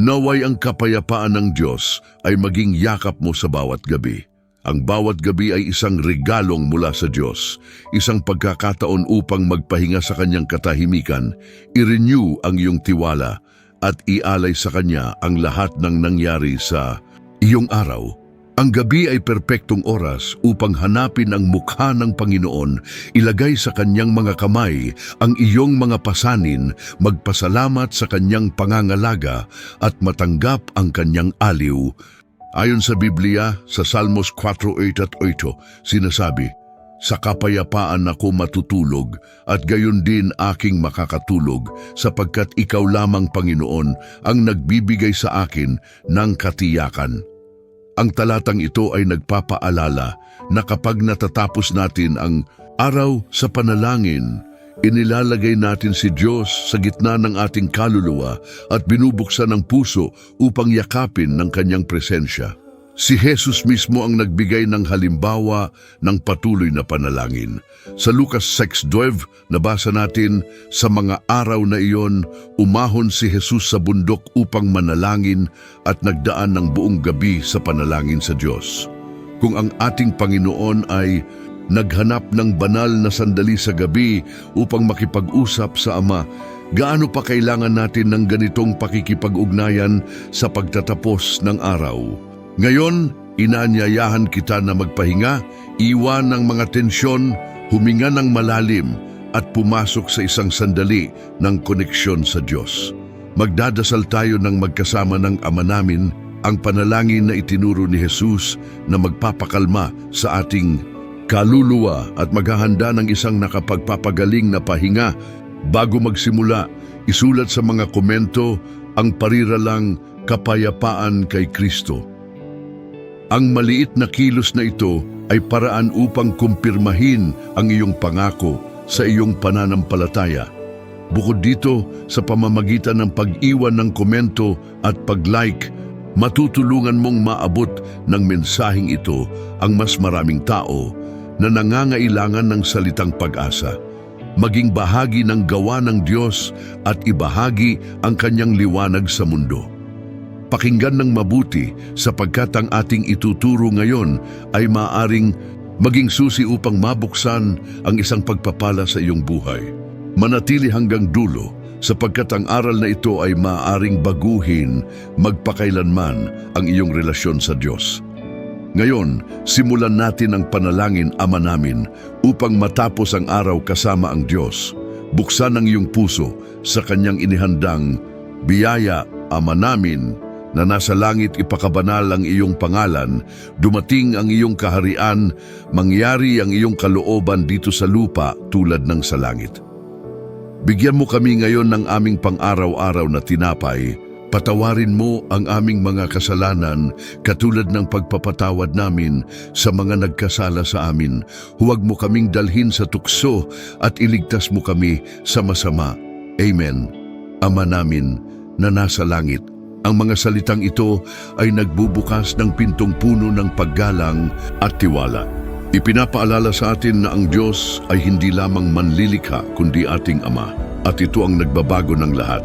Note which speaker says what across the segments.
Speaker 1: Naway ang kapayapaan ng Diyos ay maging yakap mo sa bawat gabi. Ang bawat gabi ay isang regalong mula sa Diyos, isang pagkakataon upang magpahinga sa kanyang katahimikan, i-renew ang iyong tiwala at ialay sa kanya ang lahat ng nangyari sa iyong araw. Ang gabi ay perpektong oras upang hanapin ang mukha ng Panginoon, ilagay sa kanyang mga kamay ang iyong mga pasanin, magpasalamat sa kanyang pangangalaga at matanggap ang kanyang aliw. Ayon sa Biblia, sa Salmos 4.8 at 8, sinasabi, Sa kapayapaan ako matutulog at gayon din aking makakatulog sapagkat ikaw lamang Panginoon ang nagbibigay sa akin ng katiyakan. Ang talatang ito ay nagpapaalala na kapag natatapos natin ang araw sa panalangin, inilalagay natin si Diyos sa gitna ng ating kaluluwa at binubuksan ang puso upang yakapin ng kanyang presensya. Si Jesus mismo ang nagbigay ng halimbawa ng patuloy na panalangin. Sa Lucas 6.12, nabasa natin, sa mga araw na iyon, umahon si Jesus sa bundok upang manalangin at nagdaan ng buong gabi sa panalangin sa Diyos. Kung ang ating Panginoon ay naghanap ng banal na sandali sa gabi upang makipag-usap sa Ama, gaano pa kailangan natin ng ganitong pakikipag-ugnayan sa pagtatapos ng araw? Ngayon, inaanyayahan kita na magpahinga, iwan ng mga tensyon, huminga ng malalim at pumasok sa isang sandali ng koneksyon sa Diyos. Magdadasal tayo ng magkasama ng Ama namin ang panalangin na itinuro ni Jesus na magpapakalma sa ating kaluluwa at maghahanda ng isang nakapagpapagaling na pahinga bago magsimula. Isulat sa mga komento ang pariralang kapayapaan kay Kristo. Ang maliit na kilos na ito ay paraan upang kumpirmahin ang iyong pangako sa iyong pananampalataya. Bukod dito, sa pamamagitan ng pag-iwan ng komento at pag-like, matutulungan mong maabot ng mensaheng ito ang mas maraming tao na nangangailangan ng salitang pag-asa. Maging bahagi ng gawa ng Diyos at ibahagi ang kanyang liwanag sa mundo. Pakinggan ng mabuti sapagkat ang ating ituturo ngayon ay maaring maging susi upang mabuksan ang isang pagpapala sa iyong buhay. Manatili hanggang dulo sapagkat ang aral na ito ay maaaring baguhin magpakailanman ang iyong relasyon sa Diyos. Ngayon, simulan natin ang panalangin Ama namin upang matapos ang araw kasama ang Diyos. Buksan ang iyong puso sa kanyang inihandang biyaya Ama namin na nasa langit ipakabanal ang iyong pangalan, dumating ang iyong kaharian, mangyari ang iyong kalooban dito sa lupa tulad ng sa langit. Bigyan mo kami ngayon ng aming pang-araw-araw na tinapay, patawarin mo ang aming mga kasalanan katulad ng pagpapatawad namin sa mga nagkasala sa amin. Huwag mo kaming dalhin sa tukso at iligtas mo kami sa masama. Amen. Ama namin na nasa langit, ang mga salitang ito ay nagbubukas ng pintong puno ng paggalang at tiwala. Ipinapaalala sa atin na ang Diyos ay hindi lamang manlilikha kundi ating Ama at ito ang nagbabago ng lahat.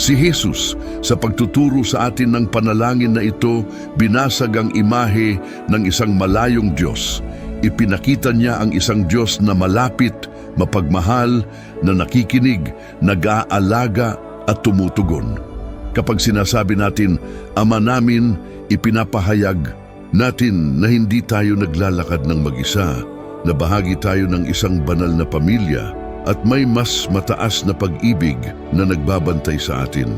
Speaker 1: Si Jesus, sa pagtuturo sa atin ng panalangin na ito, binasag ang imahe ng isang malayong Diyos. Ipinakita niya ang isang Diyos na malapit, mapagmahal, na nakikinig, nag-aalaga at tumutugon. Kapag sinasabi natin, Ama namin, ipinapahayag natin na hindi tayo naglalakad ng mag-isa, na bahagi tayo ng isang banal na pamilya at may mas mataas na pag-ibig na nagbabantay sa atin.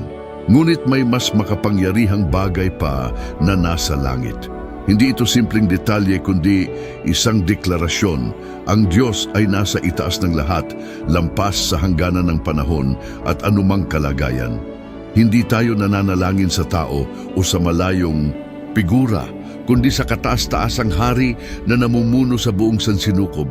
Speaker 1: Ngunit may mas makapangyarihang bagay pa na nasa langit. Hindi ito simpleng detalye kundi isang deklarasyon. Ang Diyos ay nasa itaas ng lahat, lampas sa hangganan ng panahon at anumang kalagayan. Hindi tayo nananalangin sa tao o sa malayong figura, kundi sa kataas-taasang hari na namumuno sa buong sansinukob.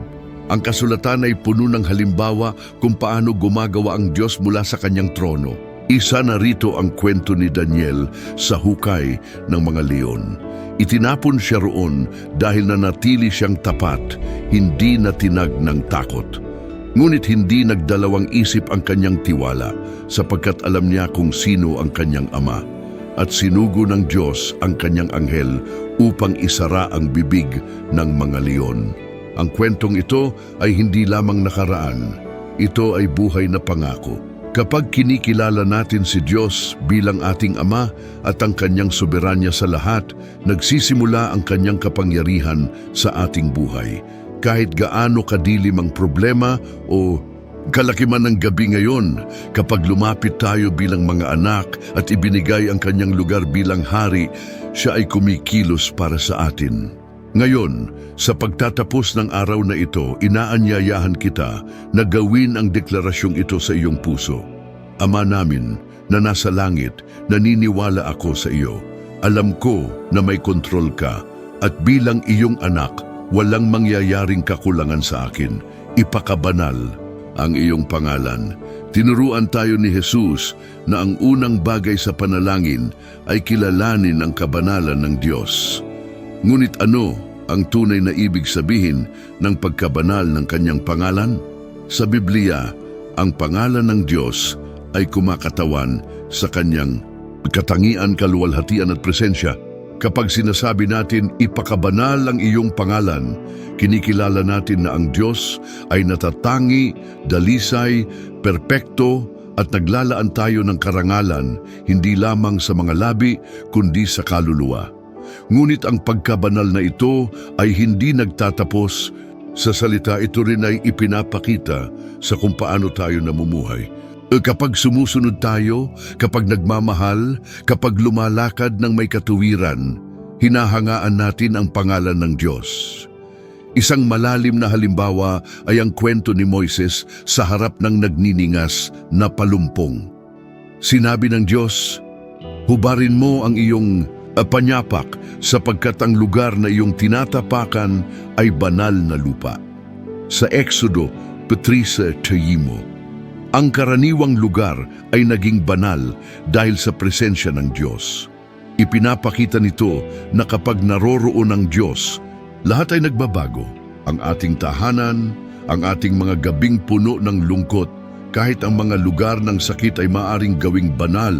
Speaker 1: Ang kasulatan ay puno ng halimbawa kung paano gumagawa ang Diyos mula sa kanyang trono. Isa na rito ang kwento ni Daniel sa hukay ng mga leon. Itinapon siya roon dahil nanatili siyang tapat, hindi natinag ng takot. Ngunit hindi nagdalawang isip ang kanyang tiwala sapagkat alam niya kung sino ang kanyang ama. at sinugo ng Diyos ang kanyang anghel upang isara ang bibig ng mga leon. Ang kwentong ito ay hindi lamang nakaraan. Ito ay buhay na pangako. Kapag kinikilala natin si Diyos bilang ating Ama at ang kanyang soberanya sa lahat, nagsisimula ang kanyang kapangyarihan sa ating buhay. Kahit gaano kadilim ang problema o kalakiman ng gabi ngayon, kapag lumapit tayo bilang mga anak at ibinigay ang kanyang lugar bilang hari, siya ay kumikilos para sa atin. Ngayon, sa pagtatapos ng araw na ito, inaanyayahan kita na gawin ang deklarasyong ito sa iyong puso. Ama namin na nasa langit, naniniwala ako sa iyo. Alam ko na may kontrol ka at bilang iyong anak, walang mangyayaring kakulangan sa akin. Ipakabanal ang iyong pangalan. Tinuruan tayo ni Jesus na ang unang bagay sa panalangin ay kilalanin ang kabanalan ng Diyos. Ngunit ano ang tunay na ibig sabihin ng pagkabanal ng kanyang pangalan? Sa Biblia, ang pangalan ng Diyos ay kumakatawan sa kanyang katangian, kaluwalhatian at presensya. Kapag sinasabi natin ipakabanal ang iyong pangalan, kinikilala natin na ang Diyos ay natatangi, dalisay, perpekto at naglalaan tayo ng karangalan hindi lamang sa mga labi kundi sa kaluluwa. Ngunit ang pagkabanal na ito ay hindi nagtatapos. Sa salita ito rin ay ipinapakita sa kung paano tayo namumuhay. E Kapag sumusunod tayo, kapag nagmamahal, kapag lumalakad ng may katuwiran, hinahangaan natin ang pangalan ng Diyos. Isang malalim na halimbawa ay ang kwento ni Moises sa harap ng nagniningas na palumpong. Sinabi ng Diyos, Hubarin mo ang iyong ah, panyapak sapagkat ang lugar na iyong tinatapakan ay banal na lupa. Sa Exodo, Petrisa Tayimo, ang karaniwang lugar ay naging banal dahil sa presensya ng Diyos. Ipinapakita nito na kapag naroroon ang Diyos, lahat ay nagbabago. Ang ating tahanan, ang ating mga gabing puno ng lungkot, kahit ang mga lugar ng sakit ay maaring gawing banal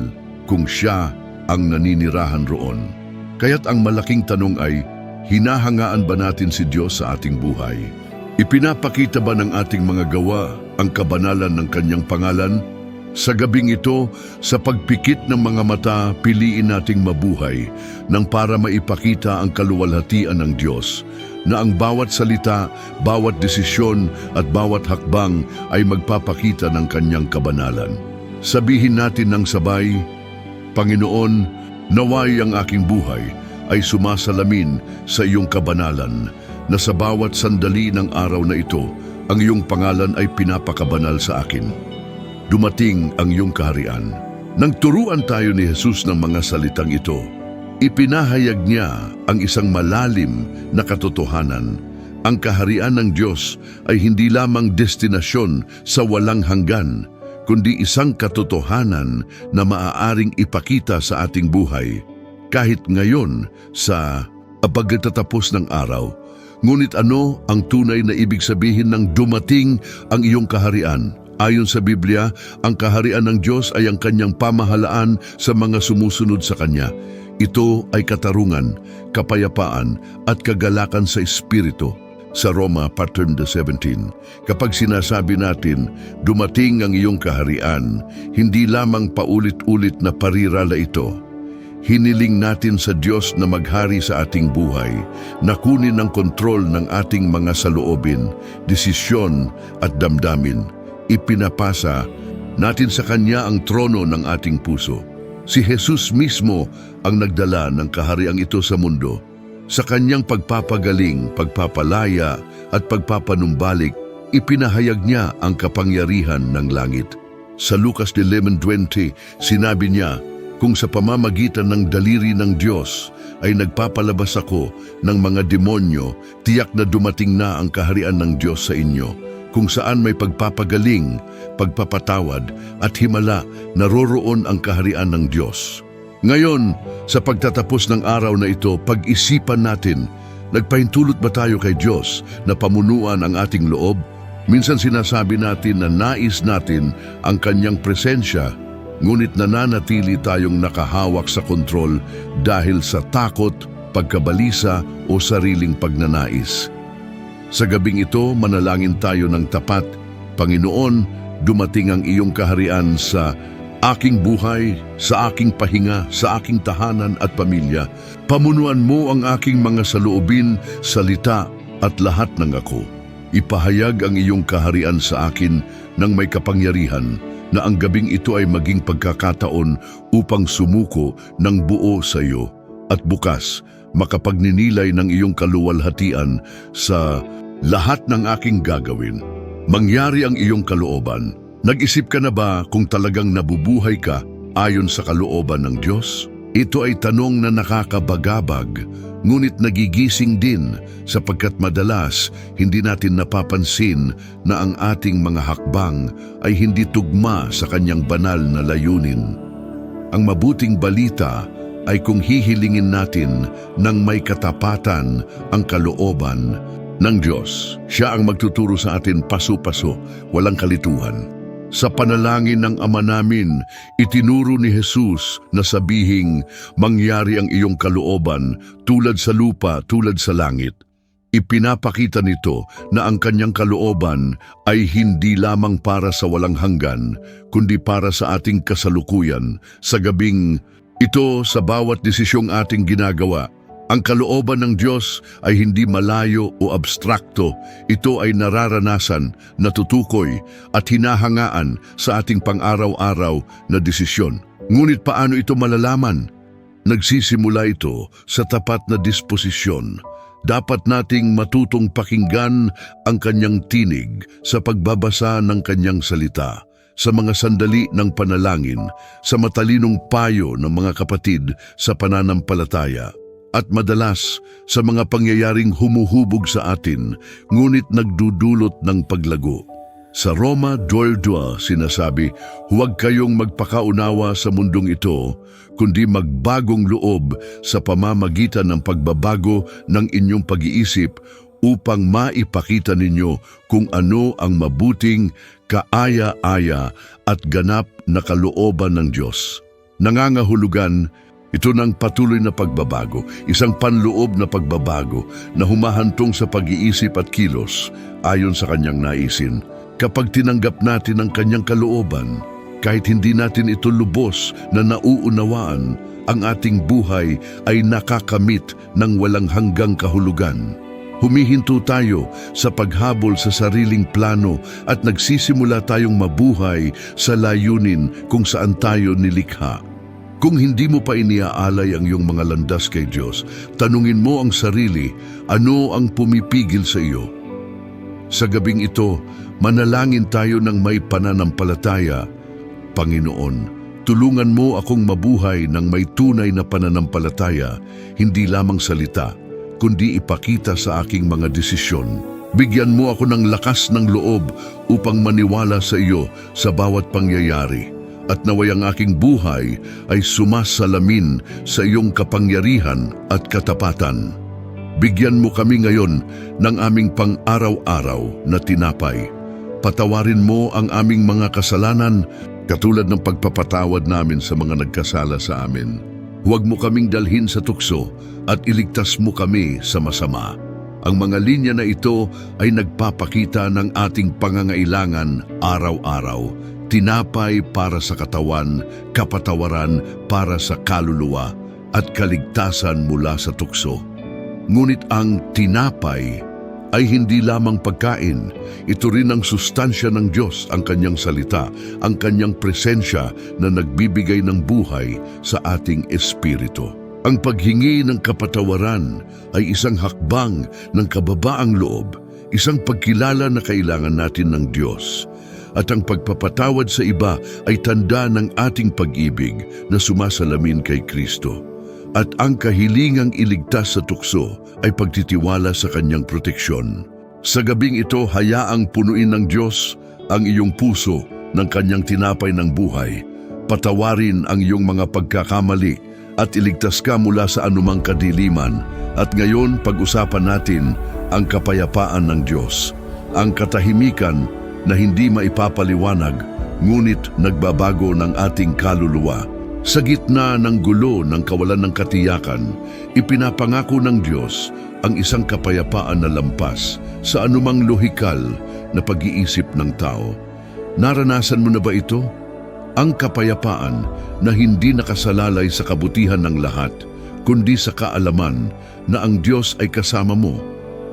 Speaker 1: kung siya ang naninirahan roon. Kaya't ang malaking tanong ay, hinahangaan ba natin si Diyos sa ating buhay? Ipinapakita ba ng ating mga gawa ang kabanalan ng kanyang pangalan? Sa gabing ito, sa pagpikit ng mga mata, piliin nating mabuhay nang para maipakita ang kaluwalhatian ng Diyos na ang bawat salita, bawat desisyon at bawat hakbang ay magpapakita ng kanyang kabanalan. Sabihin natin ng sabay, Panginoon, naway ang aking buhay ay sumasalamin sa iyong kabanalan na sa bawat sandali ng araw na ito, ang iyong pangalan ay pinapakabanal sa akin. Dumating ang iyong kaharian. Nang turuan tayo ni Jesus ng mga salitang ito, ipinahayag niya ang isang malalim na katotohanan. Ang kaharian ng Diyos ay hindi lamang destinasyon sa walang hanggan, kundi isang katotohanan na maaaring ipakita sa ating buhay kahit ngayon sa pagtatapos ng araw. Ngunit ano ang tunay na ibig sabihin ng dumating ang iyong kaharian? Ayon sa Biblia, ang kaharian ng Diyos ay ang kanyang pamahalaan sa mga sumusunod sa Kanya. Ito ay katarungan, kapayapaan at kagalakan sa Espiritu. Sa Roma, pattern the 17, kapag sinasabi natin, dumating ang iyong kaharian, hindi lamang paulit-ulit na parirala ito, Hiniling natin sa Diyos na maghari sa ating buhay, na kunin ang kontrol ng ating mga saloobin, desisyon at damdamin. Ipinapasa natin sa Kanya ang trono ng ating puso. Si Jesus mismo ang nagdala ng kahariang ito sa mundo. Sa Kanyang pagpapagaling, pagpapalaya at pagpapanumbalik, ipinahayag niya ang kapangyarihan ng langit. Sa Lucas 11.20, sinabi niya, kung sa pamamagitan ng daliri ng Diyos ay nagpapalabas ako ng mga demonyo, tiyak na dumating na ang kaharian ng Diyos sa inyo. Kung saan may pagpapagaling, pagpapatawad at himala, naroroon ang kaharian ng Diyos. Ngayon, sa pagtatapos ng araw na ito, pag-isipan natin, nagpahintulot ba tayo kay Diyos na pamunuan ang ating loob? Minsan sinasabi natin na nais natin ang kanyang presensya ngunit nananatili tayong nakahawak sa kontrol dahil sa takot, pagkabalisa o sariling pagnanais. Sa gabing ito, manalangin tayo ng tapat, Panginoon, dumating ang iyong kaharian sa aking buhay, sa aking pahinga, sa aking tahanan at pamilya. Pamunuan mo ang aking mga saloobin, salita at lahat ng ako. Ipahayag ang iyong kaharian sa akin ng may kapangyarihan na ang gabing ito ay maging pagkakataon upang sumuko ng buo sa iyo at bukas makapagninilay ng iyong kaluwalhatian sa lahat ng aking gagawin. Mangyari ang iyong kalooban. Nag-isip ka na ba kung talagang nabubuhay ka ayon sa kalooban ng Diyos? Ito ay tanong na nakakabagabag, ngunit nagigising din sapagkat madalas hindi natin napapansin na ang ating mga hakbang ay hindi tugma sa kanyang banal na layunin. Ang mabuting balita ay kung hihilingin natin ng may katapatan ang kalooban ng Diyos. Siya ang magtuturo sa atin paso-paso, walang kalituhan. Sa panalangin ng Ama namin, itinuro ni Jesus na sabihing mangyari ang iyong kalooban tulad sa lupa, tulad sa langit. Ipinapakita nito na ang kanyang kalooban ay hindi lamang para sa walang hanggan, kundi para sa ating kasalukuyan, sa gabing ito sa bawat desisyong ating ginagawa. Ang kalooban ng Diyos ay hindi malayo o abstrakto. Ito ay nararanasan, natutukoy at hinahangaan sa ating pang-araw-araw na desisyon. Ngunit paano ito malalaman? Nagsisimula ito sa tapat na disposisyon. Dapat nating matutong pakinggan ang kanyang tinig sa pagbabasa ng kanyang salita sa mga sandali ng panalangin, sa matalinong payo ng mga kapatid sa pananampalataya, at madalas sa mga pangyayaring humuhubog sa atin, ngunit nagdudulot ng paglago. Sa Roma 12.2 sinasabi, huwag kayong magpakaunawa sa mundong ito, kundi magbagong loob sa pamamagitan ng pagbabago ng inyong pag-iisip upang maipakita ninyo kung ano ang mabuting, kaaya-aya at ganap na kalooban ng Diyos. Nangangahulugan, ito ng patuloy na pagbabago, isang panloob na pagbabago na humahantong sa pag-iisip at kilos ayon sa kanyang naisin. Kapag tinanggap natin ang kanyang kalooban, kahit hindi natin ito lubos na nauunawaan, ang ating buhay ay nakakamit ng walang hanggang kahulugan. Humihinto tayo sa paghabol sa sariling plano at nagsisimula tayong mabuhay sa layunin kung saan tayo nilikha. Kung hindi mo pa iniaalay ang iyong mga landas kay Diyos, tanungin mo ang sarili, ano ang pumipigil sa iyo? Sa gabing ito, manalangin tayo ng may pananampalataya. Panginoon, tulungan mo akong mabuhay ng may tunay na pananampalataya, hindi lamang salita, kundi ipakita sa aking mga desisyon. Bigyan mo ako ng lakas ng loob upang maniwala sa iyo sa bawat pangyayari at naway ang aking buhay ay sumasalamin sa iyong kapangyarihan at katapatan. Bigyan mo kami ngayon ng aming pang-araw-araw na tinapay. Patawarin mo ang aming mga kasalanan katulad ng pagpapatawad namin sa mga nagkasala sa amin. Huwag mo kaming dalhin sa tukso at iligtas mo kami sa masama. Ang mga linya na ito ay nagpapakita ng ating pangangailangan araw-araw. Tinapay para sa katawan, kapatawaran para sa kaluluwa, at kaligtasan mula sa tukso. Ngunit ang tinapay ay hindi lamang pagkain. Ito rin ang sustansya ng Diyos, ang kanyang salita, ang kanyang presensya na nagbibigay ng buhay sa ating espiritu. Ang paghingi ng kapatawaran ay isang hakbang ng kababaang loob, isang pagkilala na kailangan natin ng Diyos. At ang pagpapatawad sa iba ay tanda ng ating pag-ibig na sumasalamin kay Kristo. At ang kahilingang iligtas sa tukso ay pagtitiwala sa kanyang proteksyon. Sa gabing ito, hayaang punuin ng Diyos ang iyong puso ng kanyang tinapay ng buhay. Patawarin ang iyong mga pagkakamali at iligtas ka mula sa anumang kadiliman. At ngayon, pag-usapan natin ang kapayapaan ng Diyos. Ang katahimikan na hindi maipapaliwanag ngunit nagbabago ng ating kaluluwa. Sa gitna ng gulo ng kawalan ng katiyakan, ipinapangako ng Diyos ang isang kapayapaan na lampas sa anumang lohikal na pag-iisip ng tao. Naranasan mo na ba ito? Ang kapayapaan na hindi nakasalalay sa kabutihan ng lahat, kundi sa kaalaman na ang Diyos ay kasama mo,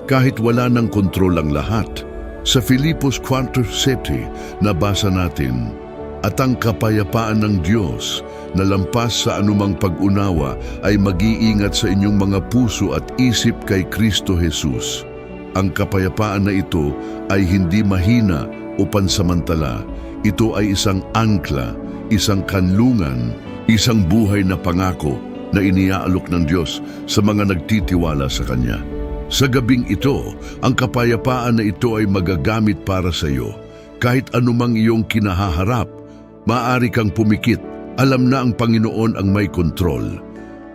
Speaker 1: kahit wala ng kontrol ang lahat. Sa Filipos 4.7, nabasa natin, At ang kapayapaan ng Diyos na lampas sa anumang pag-unawa ay mag-iingat sa inyong mga puso at isip kay Kristo Jesus. Ang kapayapaan na ito ay hindi mahina o pansamantala. Ito ay isang angkla, isang kanlungan, isang buhay na pangako na iniaalok ng Diyos sa mga nagtitiwala sa Kanya. Sa gabing ito, ang kapayapaan na ito ay magagamit para sa iyo. Kahit anumang iyong kinahaharap, maaari kang pumikit. Alam na ang Panginoon ang may kontrol.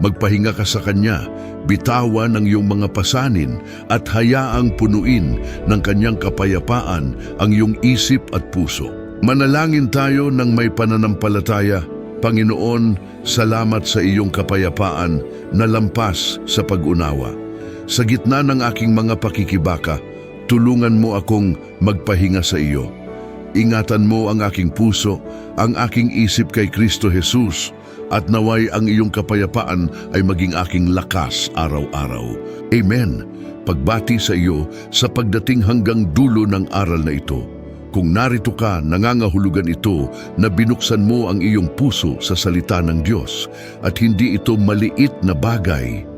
Speaker 1: Magpahinga ka sa Kanya, bitawan ang iyong mga pasanin at hayaang punuin ng Kanyang kapayapaan ang iyong isip at puso. Manalangin tayo ng may pananampalataya. Panginoon, salamat sa iyong kapayapaan na lampas sa pag-unawa. Sa gitna ng aking mga pakikibaka, tulungan mo akong magpahinga sa iyo. Ingatan mo ang aking puso, ang aking isip kay Kristo Jesus, at naway ang iyong kapayapaan ay maging aking lakas araw-araw. Amen. Pagbati sa iyo sa pagdating hanggang dulo ng aral na ito. Kung narito ka, nangangahulugan ito na binuksan mo ang iyong puso sa salita ng Diyos at hindi ito maliit na bagay.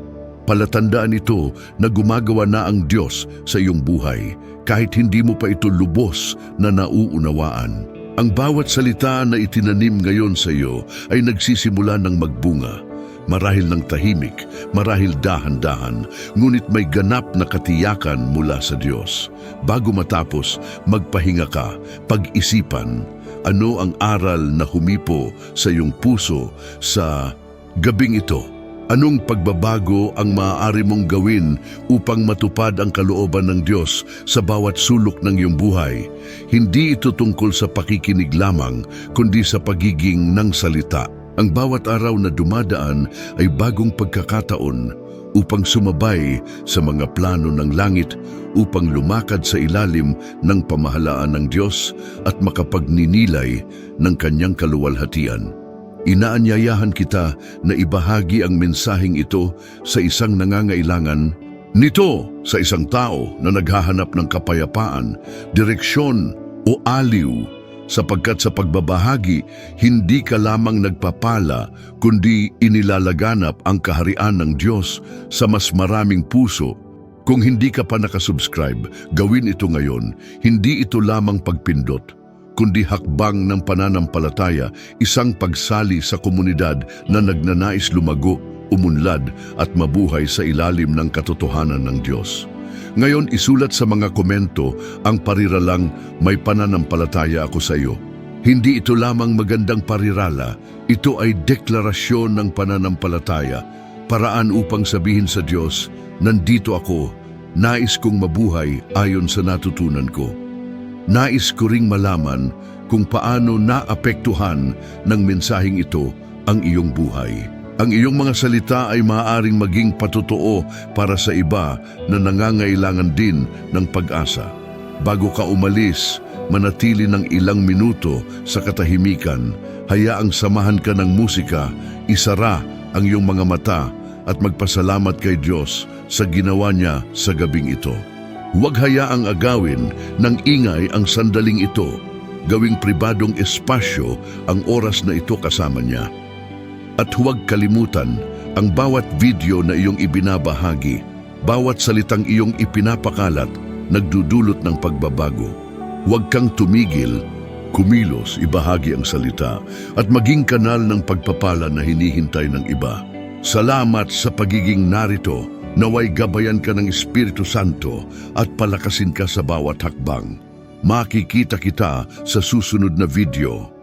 Speaker 1: Palatandaan ito na gumagawa na ang Diyos sa iyong buhay kahit hindi mo pa ito lubos na nauunawaan. Ang bawat salita na itinanim ngayon sa iyo ay nagsisimula ng magbunga. Marahil ng tahimik, marahil dahan-dahan, ngunit may ganap na katiyakan mula sa Diyos. Bago matapos, magpahinga ka, pag-isipan, ano ang aral na humipo sa iyong puso sa gabing ito. Anong pagbabago ang maaari mong gawin upang matupad ang kalooban ng Diyos sa bawat sulok ng iyong buhay? Hindi ito tungkol sa pakikinig lamang, kundi sa pagiging ng salita. Ang bawat araw na dumadaan ay bagong pagkakataon upang sumabay sa mga plano ng langit, upang lumakad sa ilalim ng pamahalaan ng Diyos at makapagninilay ng kanyang kaluwalhatian. Inaanyayahan kita na ibahagi ang mensaheng ito sa isang nangangailangan nito sa isang tao na naghahanap ng kapayapaan, direksyon o aliw sapagkat sa pagbabahagi hindi ka lamang nagpapala kundi inilalaganap ang kaharian ng Diyos sa mas maraming puso. Kung hindi ka pa nakasubscribe, gawin ito ngayon. Hindi ito lamang pagpindot kundi hakbang ng pananampalataya, isang pagsali sa komunidad na nagnanais lumago, umunlad at mabuhay sa ilalim ng katotohanan ng Diyos. Ngayon isulat sa mga komento ang pariralang may pananampalataya ako sa iyo. Hindi ito lamang magandang parirala, ito ay deklarasyon ng pananampalataya, paraan upang sabihin sa Diyos, nandito ako, nais kong mabuhay ayon sa natutunan ko. Nais ko ring malaman kung paano naapektuhan ng mensaheng ito ang iyong buhay. Ang iyong mga salita ay maaaring maging patotoo para sa iba na nangangailangan din ng pag-asa. Bago ka umalis, manatili ng ilang minuto sa katahimikan, hayaang samahan ka ng musika, isara ang iyong mga mata at magpasalamat kay Diyos sa ginawa niya sa gabing ito. Huwag hayaang agawin ng ingay ang sandaling ito. Gawing pribadong espasyo ang oras na ito kasama niya. At huwag kalimutan ang bawat video na iyong ibinabahagi, bawat salitang iyong ipinapakalat, nagdudulot ng pagbabago. Huwag kang tumigil, kumilos, ibahagi ang salita, at maging kanal ng pagpapala na hinihintay ng iba. Salamat sa pagiging narito, naway gabayan ka ng Espiritu Santo at palakasin ka sa bawat hakbang. Makikita kita sa susunod na video.